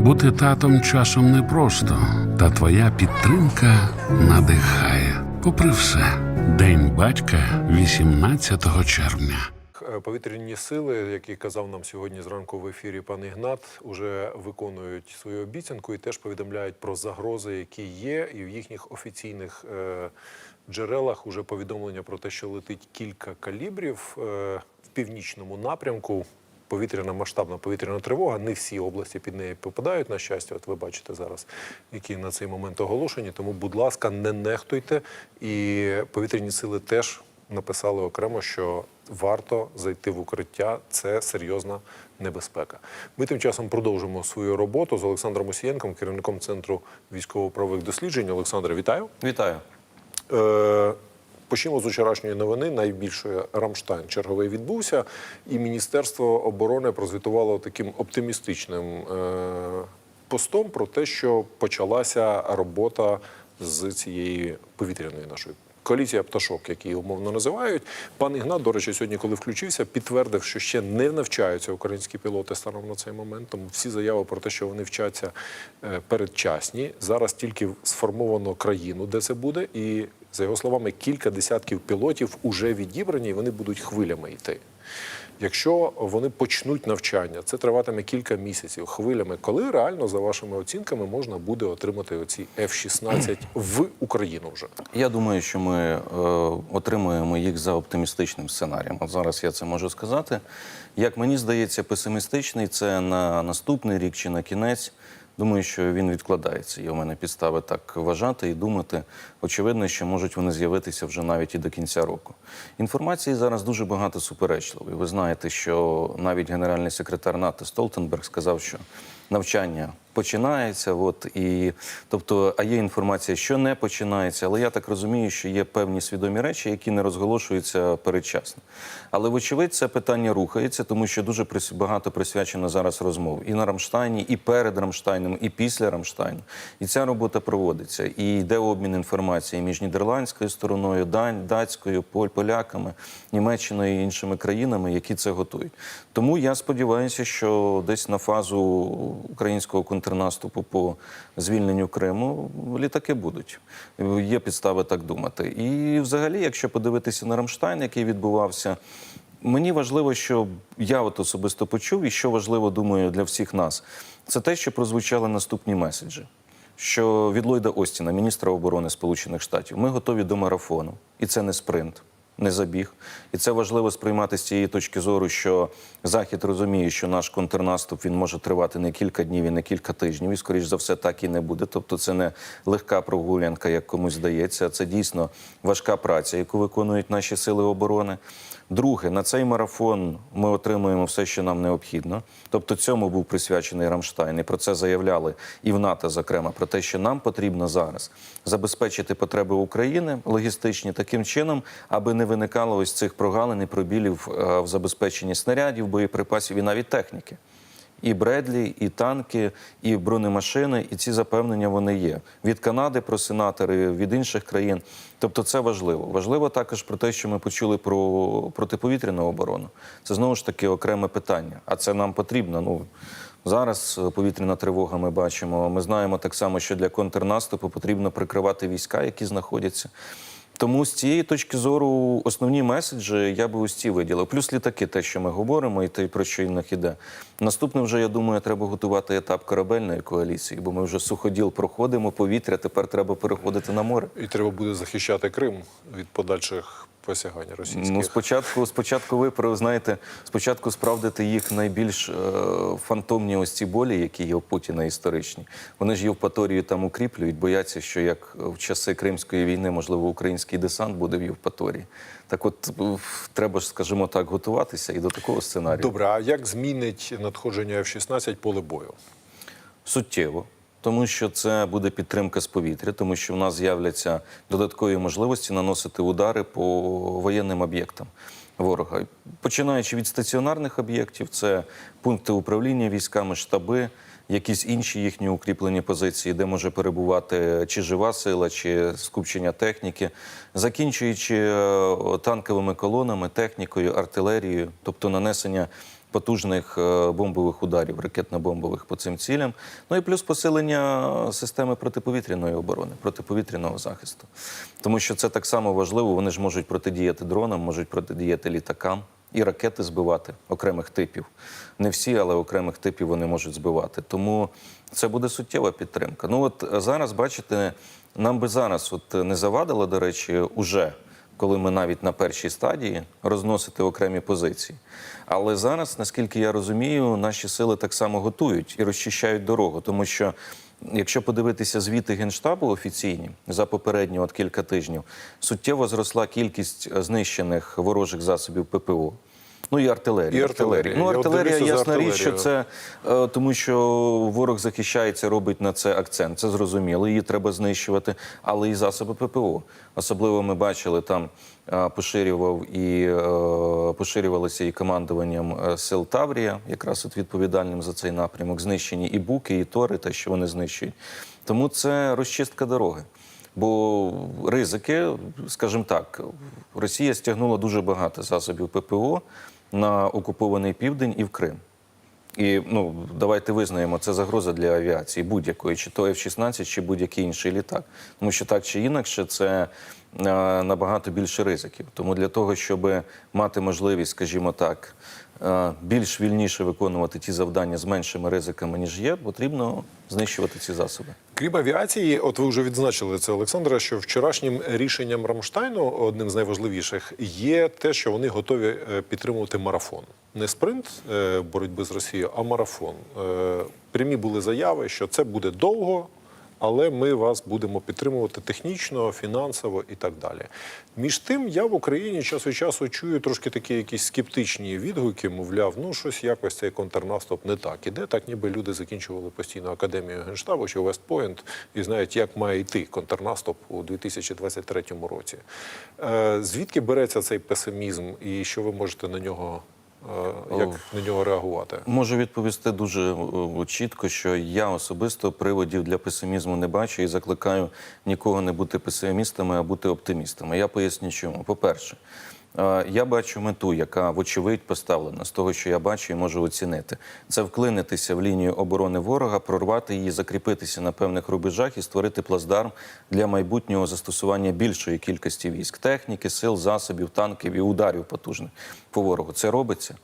Бути татом часом непросто, та твоя підтримка надихає. Попри все, День батька 18 червня. Е, Повітряні сили, які казав нам сьогодні зранку в ефірі пан Ігнат, уже виконують свою обіцянку і теж повідомляють про загрози, які є, і в їхніх офіційних е, джерелах уже повідомлення про те, що летить кілька калібрів е, в північному напрямку. Повітряна масштабна повітряна тривога. Не всі області під неї попадають, на щастя. От ви бачите зараз, які на цей момент оголошені. Тому, будь ласка, не нехтуйте. І повітряні сили теж написали окремо, що варто зайти в укриття. Це серйозна небезпека. Ми тим часом продовжимо свою роботу з Олександром Осієнком, керівником центру військово-правових досліджень. Олександр, вітаю. Вітаю. Е, Почнемо з вчорашньої новини. Найбільшої Рамштайн черговий відбувся, і Міністерство оборони прозвітувало таким оптимістичним е, постом про те, що почалася робота з цієї повітряної нашої. Коаліція пташок, які її умовно називають, пан Ігнат, до речі, сьогодні, коли включився, підтвердив, що ще не навчаються українські пілоти станом на цей момент. Тому всі заяви про те, що вони вчаться е, передчасні. Зараз тільки сформовано країну, де це буде, і за його словами, кілька десятків пілотів уже відібрані, і вони будуть хвилями йти. Якщо вони почнуть навчання, це триватиме кілька місяців хвилями. Коли реально, за вашими оцінками, можна буде отримати оці F-16 в Україну вже? Я думаю, що ми е, отримуємо їх за оптимістичним сценарієм. От зараз я це можу сказати. Як мені здається, песимістичний це на наступний рік чи на кінець. Думаю, що він відкладається. Є у мене підстави так вважати і думати. Очевидно, що можуть вони з'явитися вже навіть і до кінця року. Інформації зараз дуже багато суперечливої. Ви знаєте, що навіть генеральний секретар НАТО Столтенберг сказав, що навчання починається. От і тобто, а є інформація, що не починається. Але я так розумію, що є певні свідомі речі, які не розголошуються передчасно. Але вочевидь, це питання рухається, тому що дуже багато присвячено зараз розмов і на Рамштайні, і перед Рамштайном, і після Рамштайну. І ця робота проводиться. І йде обмін інформацією між нідерландською стороною, дань, датською, поляками, Німеччиною і іншими країнами, які це готують. Тому я сподіваюся, що десь на фазу українського контрнаступу по звільненню Криму літаки будуть. Є підстави так думати. І взагалі, якщо подивитися на Рамштайн, який відбувався. Мені важливо, що я от особисто почув, і що важливо, думаю, для всіх нас, це те, що прозвучали наступні меседжі. Що від Ллойда Остіна, міністра оборони Сполучених Штатів, ми готові до марафону, і це не спринт, не забіг. І це важливо сприймати з цієї точки зору, що Захід розуміє, що наш контрнаступ він може тривати не кілька днів і не кілька тижнів, і скоріш за все так і не буде. Тобто, це не легка прогулянка, як комусь здається. Це дійсно важка праця, яку виконують наші сили оборони. Друге, на цей марафон ми отримуємо все, що нам необхідно. Тобто цьому був присвячений Рамштайн. І про це заявляли і в НАТО, зокрема, про те, що нам потрібно зараз забезпечити потреби України логістичні таким чином, аби не виникало ось цих прогалин і пробілів е, в забезпеченні снарядів, боєприпасів і навіть техніки. І Бредлі, і танки, і бронемашини, і ці запевнення вони є від Канади про сенатори, від інших країн. Тобто, це важливо. Важливо також про те, що ми почули про протиповітряну оборону. Це знову ж таки окреме питання. А це нам потрібно. Ну зараз е, повітряна тривога. Ми бачимо. Ми знаємо так само, що для контрнаступу потрібно прикривати війська, які знаходяться. Тому з цієї точки зору основні меседжі я би ось ці виділив. Плюс літаки, те, що ми говоримо, і те, про що і них іде. Наступне вже я думаю, треба готувати етап корабельної коаліції, бо ми вже суходіл проходимо повітря. Тепер треба переходити на море. І треба буде захищати Крим від подальших посягань російських. Ну, спочатку, спочатку ви знаєте, спочатку справдити їх найбільш е, фантомні ось ці болі, які є у Путіна історичні. Вони ж Євпаторію там укріплюють, бояться, що як в часи Кримської війни, можливо, український десант буде в Євпаторії. Так от е, треба ж, скажімо так, готуватися і до такого сценарію. Добре, а як змінить надходження F-16 поле бою? суттєво, тому що це буде підтримка з повітря, тому що в нас з'являться додаткові можливості наносити удари по воєнним об'єктам ворога, починаючи від стаціонарних об'єктів, це пункти управління військами, штаби. Якісь інші їхні укріплені позиції, де може перебувати чи жива сила, чи скупчення техніки, закінчуючи е, танковими колонами, технікою, артилерією, тобто нанесення потужних е, бомбових ударів, ракетно-бомбових по цим цілям. Ну і плюс посилення системи протиповітряної оборони, протиповітряного захисту. Тому що це так само важливо. Вони ж можуть протидіяти дронам, можуть протидіяти літакам. І ракети збивати окремих типів. Не всі, але окремих типів вони можуть збивати. Тому це буде суттєва підтримка. Ну от е, зараз, бачите, нам би зараз от не завадило, до речі, уже коли ми навіть на першій стадії розносити окремі позиції. Але зараз, наскільки я розумію, наші сили так само готують і розчищають дорогу, тому що. Якщо подивитися звіти генштабу офіційні за попередні от кілька тижнів, суттєво зросла кількість е, знищених ворожих засобів ППО. Ну і артилерія. І артилерія. Ну, артилерія, ясна річ, що це е, тому, що ворог захищається, робить на це акцент. Це зрозуміло. Її треба знищувати, але і засоби ППО. Особливо ми бачили там. е, Поширював і е, поширювалися і командуванням сил Таврія, якраз от відповідальним за цей напрямок, знищені і буки, і тори, те, що вони знищують. Тому це розчистка дороги. Бо ризики, скажімо так, Росія стягнула дуже багато засобів ППО на окупований південь і в Крим. І ну давайте визнаємо, це загроза для авіації будь-якої, чи то F-16, чи будь-який інший літак. Тому що так чи інакше, це е, набагато більше ризиків. Тому для того, щоб мати можливість, скажімо так, е, більш вільніше виконувати ті завдання з меншими ризиками, ніж є, потрібно знищувати ці засоби. Крім авіації, от ви вже відзначили це, Олександра, що вчорашнім рішенням Рамштайну, одним з найважливіших, є те, що вони готові е, підтримувати марафон. Не спринт е, боротьби з Росією, а марафон. Е, Прямі були заяви, що це буде довго, але ми вас будемо підтримувати технічно, фінансово і так далі. Між тим, я в Україні час від часу чую трошки такі якісь скептичні відгуки, мовляв, ну щось якось цей контрнаступ не так іде. Так ніби люди закінчували постійно академію генштабу чи Вестпойнт і знають, як має йти контрнаступ у 2023 році. Е, Звідки береться цей песимізм, і що ви можете на нього, як на нього реагувати? Можу відповісти дуже е, чітко, що я особисто приводів для песимізму не бачу і закликаю нікого не бути песимістами, а бути оптимістами. Я поясню, чому. По-перше, е, я бачу мету, яка вочевидь поставлена з того, що я бачу і можу оцінити. Це вклинитися в лінію оборони ворога, прорвати її, закріпитися на певних рубежах і створити плацдарм для майбутнього застосування більшої кількості військ, техніки, сил, засобів, танків і ударів потужних по ворогу. Це робиться.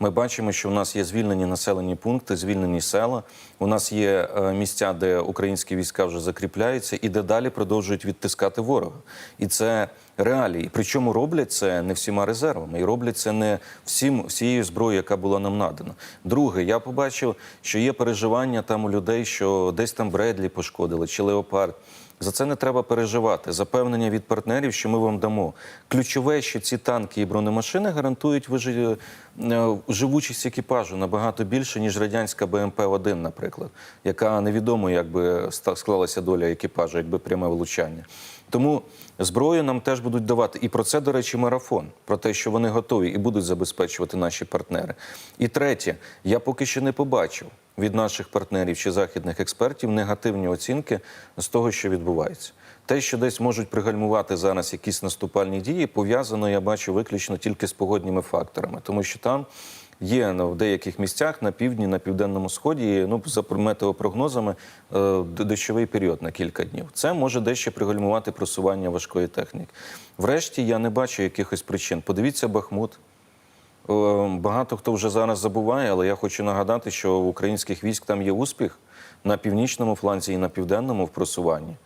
Ми бачимо, що у нас є звільнені населені пункти, звільнені села. У нас є е, місця, де українські війська вже закріпляються, і де далі продовжують відтискати ворога. І це реалії. Причому роблять це не всіма резервами, і роблять це не всім всією зброєю, яка була нам надана. Друге, я побачив, що є переживання там у людей, що десь там Бредлі пошкодили чи Леопард. За це не треба переживати. Запевнення від партнерів, що ми вам дамо. Ключове, що ці танки і бронемашини гарантують вижи- е, живучість екіпажу набагато більше, ніж радянська БМП-1, наприклад, яка невідомо, як би склалася доля екіпажу, якби пряме влучання. Тому зброю нам теж будуть давати. І про це, до речі, марафон, про те, що вони готові і будуть забезпечувати наші партнери. І третє, я поки що не побачив від наших партнерів чи західних експертів негативні оцінки з того, що відбувається. Те, що десь можуть пригальмувати зараз якісь наступальні дії, пов'язано, я бачу, виключно тільки з погодніми факторами, тому що там. Є в деяких місцях на півдні, на південному сході, ну за метеопрогнозами, е, дощовий період на кілька днів. Це може дещо пригальмувати просування важкої техніки. Врешті я не бачу якихось причин. Подивіться Бахмут. Е, Багато хто вже зараз забуває, але я хочу нагадати, що у українських військ там є успіх на північному фланзі і на південному в просуванні.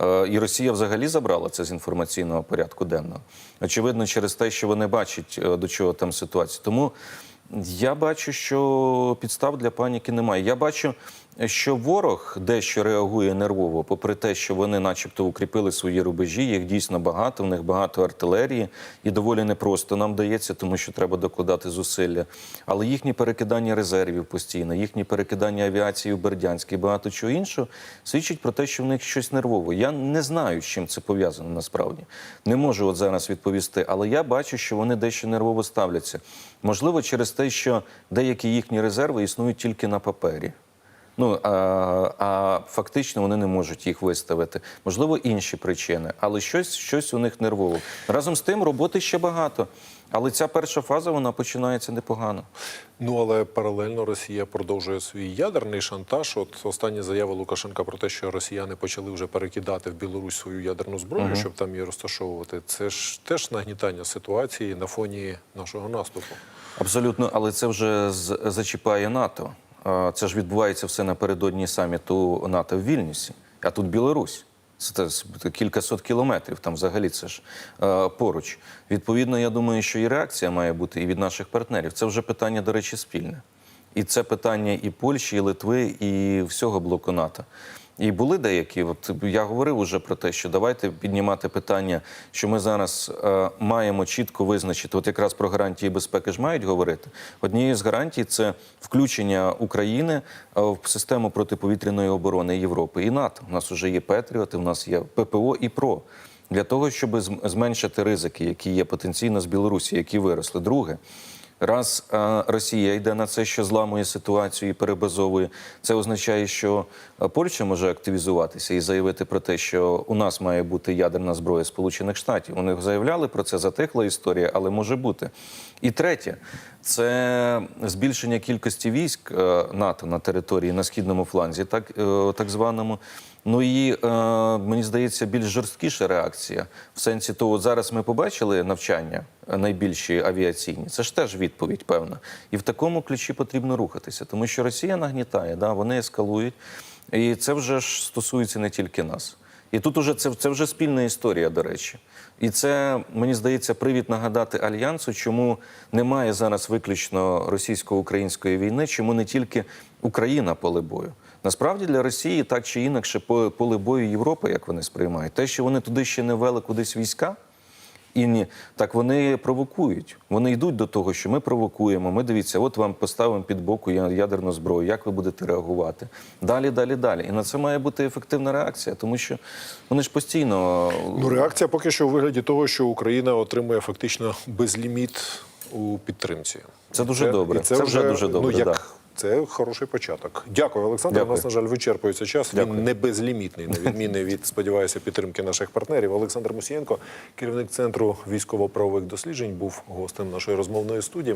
Е, І Росія взагалі забрала це з інформаційного порядку денного. Очевидно, через те, що вони бачать, до чого там ситуація. Тому я бачу, що підстав для паніки немає. Я бачу, що ворог дещо реагує нервово, попри те, що вони, начебто, укріпили свої рубежі. Їх дійсно багато, в них багато артилерії, і доволі непросто нам дається, тому що треба докладати зусилля. Але їхні перекидання резервів постійно, їхні перекидання авіації в Бердянськ і багато чого іншого свідчить про те, що в них щось нервово. Я не знаю, з чим це пов'язано насправді. Не можу от зараз відповісти, але я бачу, що вони дещо нервово ставляться. Можливо, через те, що деякі їхні резерви існують тільки на папері. Ну а, а фактично вони не можуть їх виставити. Можливо, інші причини, але щось, щось у них нервово. Разом з тим, роботи ще багато. Але ця перша фаза вона починається непогано. Ну але паралельно Росія продовжує свій ядерний шантаж. От остання заява Лукашенка про те, що росіяни почали вже перекидати в Білорусь свою ядерну зброю, щоб там її розташовувати. Це ж теж нагнітання ситуації на фоні нашого наступу. Абсолютно, але це вже з- зачіпає НАТО. Це ж відбувається все напередодні саміту НАТО в Вільнюсі, а тут Білорусь. Це кількасот кілометрів, там взагалі це ж е, поруч. Відповідно, я думаю, що і реакція має бути і від наших партнерів. Це вже питання, до речі, спільне. І це питання і Польщі, і Литви, і всього блоку НАТО. І були деякі, от я говорив уже про те, що давайте піднімати питання, що ми зараз е, маємо чітко визначити, от якраз про гарантії безпеки ж мають говорити. Однією з гарантій це включення України е, в систему протиповітряної оборони Європи і НАТО. У нас вже є Петріоти, у нас є ППО і ПРО. Для того, щоб зменшити ризики, які є потенційно з Білорусі, які виросли. Друге, Раз Росія йде на це, що зламує ситуацію і перебазовує, це означає, що Польща може активізуватися і заявити про те, що у нас має бути ядерна зброя Сполучених Штатів. Вони заявляли про це, затихла історія, але може бути. І третє це збільшення кількості військ е, НАТО на території на східному фланзі, так, е, так званому. Ну і е, мені здається, більш жорсткіша реакція в сенсі того, зараз ми побачили навчання найбільші авіаційні. Це ж теж відповідь певна. І в такому ключі потрібно рухатися, тому що Росія нагнітає, да, вони ескалують, і це вже ж стосується не тільки нас. І тут уже це, це вже спільна історія, до речі. І це мені здається привід нагадати альянсу, чому немає зараз виключно російсько-української війни, чому не тільки Україна поле бою. Насправді для Росії так чи інакше по- поле бою Європи, як вони сприймають, те, що вони туди ще не вели кудись війська. І ні, так вони провокують. Вони йдуть до того, що ми провокуємо. Ми дивіться, от вам поставимо під боку ядерну зброю. Як ви будете реагувати? Далі, далі, далі. І на це має бути ефективна реакція, тому що вони ж постійно Ну, реакція поки що у вигляді того, що Україна отримує фактично безліміт у підтримці. Це дуже добре. і Це вже дуже добре, Ну, як да. Це хороший початок. Дякую, Олександр. У нас, на жаль, вичерпується час. Дякую. Він не безлімітний, на відміну від, сподіваюся, підтримки наших партнерів. Олександр Мусієнко, керівник центру військово-правових досліджень, був гостем нашої розмовної студії.